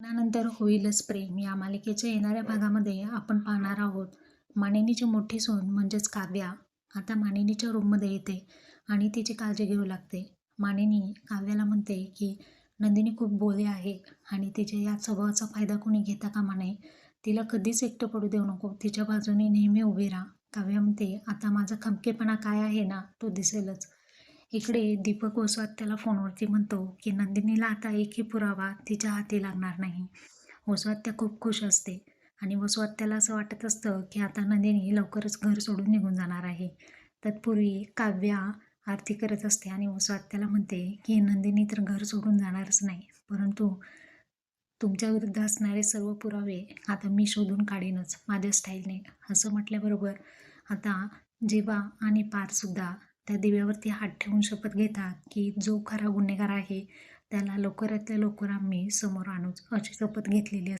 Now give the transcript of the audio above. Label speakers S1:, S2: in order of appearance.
S1: लग्नानंतर होईलच प्रेम. या मालिकेच्या येणाऱ्या भागामध्ये आपण पाहणार आहोत मानिनीची मोठी सून म्हणजेच काव्या आता मानिनीच्या रूममध्ये येते आणि तिची काळजी घेऊ लागते. मानिनी काव्याला म्हणते की नंदिनी खूप बोले आहे आणि तिच्या या स्वभावाचा फायदा कोणी घेता कामा नये. तिला कधीच एकटं पडू देऊ नको. तिच्या बाजूने नेहमी उभी राहा. काव्या म्हणते आता माझा खमकेपणा काय आहे ना तो दिसेलच. इकडे दीपक वसवात त्याला फोनवरती म्हणतो की नंदिनीला आता एकही पुरावा तिच्या हाती लागणार नाही. वसवात त्या खूप खुश असते आणि वसवात त्याला असं वाटत असतं की आता नंदिनी लवकरच घर सोडून निघून जाणार आहे. तत्पूर्वी काव्या आरती करत असते आणि वसवात त्याला म्हणते की नंदिनी तर घर सोडून जाणारच नाही परंतु तुमच्या विरुद्ध असणारे सर्व पुरावे आता मी शोधून काढीनच माझ्या स्टाईलने असं म्हटल्याबरोबर आता जेवा आणि पारसुद्धा त्या दिव्यावरती हात ठेवून शपथ घेतात की जो खरा गुन्हेगार आहे त्याला लवकरातल्या लवकर आम्ही समोर आणूच अशी शपथ घेतलेली असते.